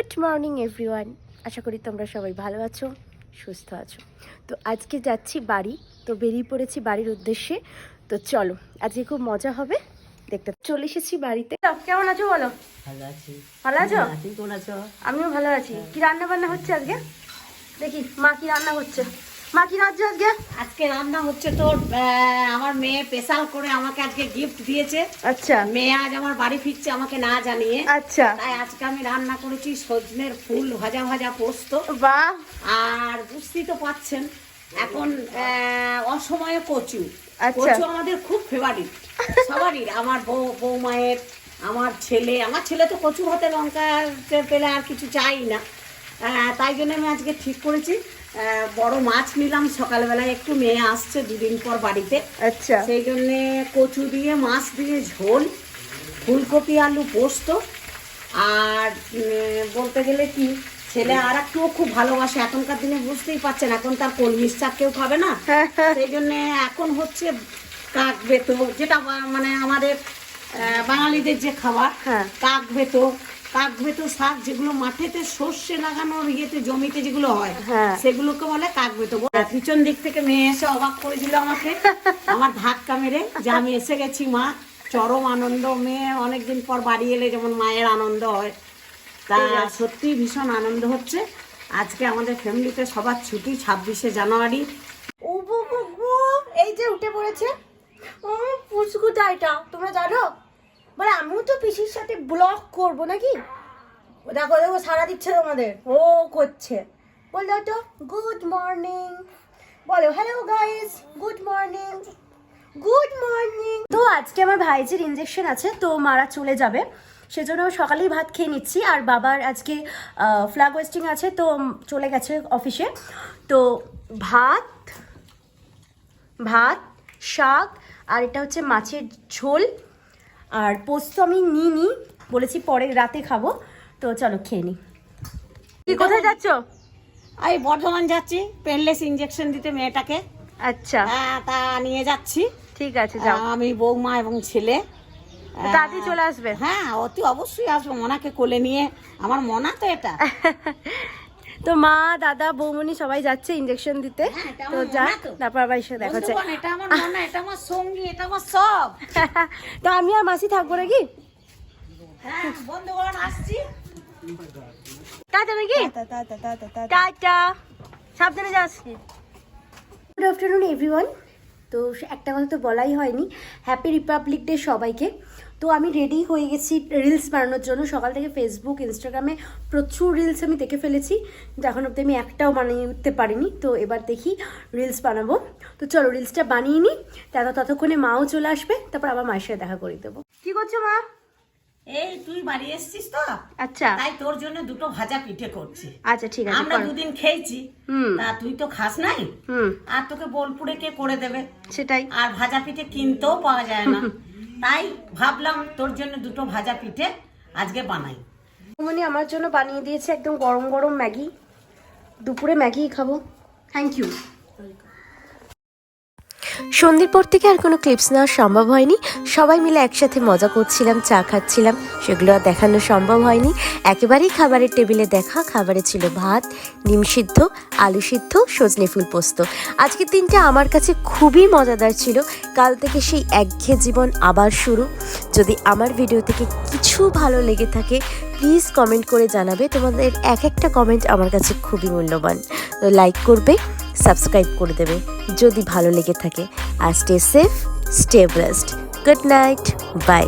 Good morning everyone আশা করি তোমরা সবাই ভালো আছো সুস্থ আছো। তো আজকে যাচ্ছি বাড়ি তো বেরিয়ে পড়েছি বাড়ির উদ্দেশ্যে। তো চলো আজকে খুব মজা হবে। দেখতে চলে এসেছি বাড়িতে। তো কেমন আছো বলো? ভালো আছি। ভালো আছো? কেমন আছো? আমিও ভালো আছি। কি রান্না বান্না হচ্ছে আজকে? দেখি মা কি রান্না হচ্ছে মা কি রাজ্য আজকে? আজকে রান্না হচ্ছে তোর আমার মেয়ে স্পেশাল করে আমাকে আজকে গিফট দিয়েছে। আচ্ছা। মেয়ে আজ আমার বাড়ি ফিরছে আমাকে না জানিয়ে। আচ্ছা। তাই আজকে আমি রান্না করেছি সজনের ফুল ভাজা ভাজা পোস্ত। বাহ। আর বুঝতেই তো পাচ্ছেন এখন অসময়ে কচু। আচ্ছা। কচু আমাদের খুব ফেভারিট সবারই আমার বউ বৌমায়ের আমার ছেলে। আমার ছেলে তো কচু ভাতে লঙ্কা পেলে আর কিছু চাই না। তাই জন্য আমি আজকে ঠিক করেছি। বড় মাছ নিলাম। সকালবেলায় একটু মেয়ে আসছে দুদিন পর বাড়িতে। আচ্ছা। সেই জন্যে কচু দিয়ে মাছ দিয়ে ঝোল ফুলকপি আলু পোস্ত। আর বলতে গেলে কি ছেলে আর একটুও খুব ভালোবাসে। এখনকার দিনে বুঝতেই পারছেন এখন তার কলমির শাক কেউ খাবে না। সেই জন্য এখন হচ্ছে কাক বেতো যেটা মানে আমাদের বাঙালিদের যে খাবার হ্যাঁ। কাক বেতো কাক বেতো শাক যেগুলো মাঠেতে সর্ষে লাগানোর ইয়েতে জমিতে যেগুলো হয় হ্যাঁ। সেগুলোকে বলে কাক বেতো পিছন দিক থেকে মেয়ে এসে অবাক করে দিল আমাকে। আমার ধাক্কা মেরে যে আমি এসে গেছি মা। চরম আনন্দ মেয়ে অনেকদিন পর বাড়ি এলে যেমন মায়ের আনন্দ হয়। তা সত্যি ভীষণ আনন্দ হচ্ছে। আজকে আমাদের ফ্যামিলিতে সবার ছুটি ছাব্বিশে জানুয়ারি। এই যে উঠে পড়েছে। পুচকুটা এটা তোমরা জানো? বলে, আমিও তো পিসির সাথে ব্লগ করব নাকি? দেখো দেখো, সারা দিচ্ছে তোমাদের। ও করছে। বল দাও তো গুড মর্নিং বলো hello guys good morning good morning তো আজকে আমার ভাইজির ইঞ্জেকশন আছে, তো মারা চলে যাবে। সেজন্য সকালেই ভাত খেয়ে নিচ্ছি। আর বাবার আজকে ফ্ল্যাগ ওয়েস্টিং আছে, তো চলে গেছে অফিসে তো ভাত ভাত, শাক, আর এটা হচ্ছে মাছের ঝোল। আর পোস্ত আমি নিই নি বলেছি পরে রাতে খাব। তো চলো খেয়ে নিই কি কোথায় যাচ্ছ? আমি বর্ধমান যাচ্ছি পেনলেস ইঞ্জেকশন দিতে মেয়েটাকে। আচ্ছা। হ্যাঁ, তা নিয়ে যাচ্ছি। ঠিক আছে যাও। আমি বৌমা এবং ছেলে। তাড়াতাড়ি চলে আসবে। হ্যাঁ অতি অবশ্যই আসব মনাকে কোলে নিয়ে। আমার মনা তো এটা। তো মা দাদা বৌমনি সবাই যাচ্ছে ইঞ্জেকশন দিতে। হ্যাঁ, তো যা তো। তারপর আবার এসে দেখাচ্ছে বন্ধুগণ, এটা আমার মনা এটা আমার সঙ্গী এটা আমার সব। তো আমি আর মাসি থাকব নাকি? হ্যাঁ বন্ধুগণ আসছি। টাটা নাকি টাটা। সাবধানে যাস। গুড আফটারনুন এভরিওয়ান তো একটা কথা তো বলাই হয়নি। হ্যাপি রিপাবলিক ডে সবাইকে। তো আমি রেডি হয়ে গেছি রিলস বানানোর জন্য। সকাল থেকে ফেসবুক ইনস্টাগ্রামে প্রচুর রিলস আমি দেখে ফেলেছি। এখন অব্দি আমি একটাও বানিয়ে উঠতে পারিনি। তো এবার দেখি রিলস বানাবো। তো চলো রিলসটা বানিয়ে নিই। তারপর ততক্ষণে মাও চলে আসবে। তারপর আবার মায়ের সাথে দেখা করে দেবো। কি করছ মা? এই তুই বাড়ি এসছিস তো? আচ্ছা। তাই তোর জন্য দুটো ভাজা পিঠে করছি। আচ্ছা ঠিক আছে আমরা দুদিন খেয়েছি। তা তুই তো খাস নাই? হুম। আর তোকে বোলপুরে কে করে দেবে? সেটাই। আর ভাজা পিঠে কিনতেও পাওয়া যায় না। তাই ভাবলাম তোর জন্য দুটো ভাজা পিঠে আজকে বানাই। মনি আমার জন্য বানিয়ে দিয়েছে একদম গরম গরম ম্যাগি। দুপুরে ম্যাগি খাব। থ্যাংক ইউ সন্ধ্যের পর থেকে আর কোনো ক্লিপস নেওয়া সম্ভব হয়নি। সবাই মিলে একসাথে মজা করছিলাম, চা খাচ্ছিলাম। সেগুলো আর দেখানো সম্ভব হয়নি। একেবারেই খাবারের টেবিলে দেখা, খাবারে ছিল ভাত ডিম সিদ্ধ, আলু সিদ্ধ, সজনে ফুল পোস্ত। আজকের দিনটা আমার কাছে খুবই মজাদার ছিল। কাল থেকে সেই একঘেয়ে জীবন আবার শুরু। যদি আমার ভিডিও থেকে কিছু ভালো লেগে থাকে প্লিজ কমেন্ট করে জানাবে। তোমাদের এক একটা কমেন্ট আমার কাছে খুবই মূল্যবান। তো লাইক করবে সাবস্ক্রাইব করে দেবে যদি ভালো লেগে থাকে। আর stay safe stay blessed good night bye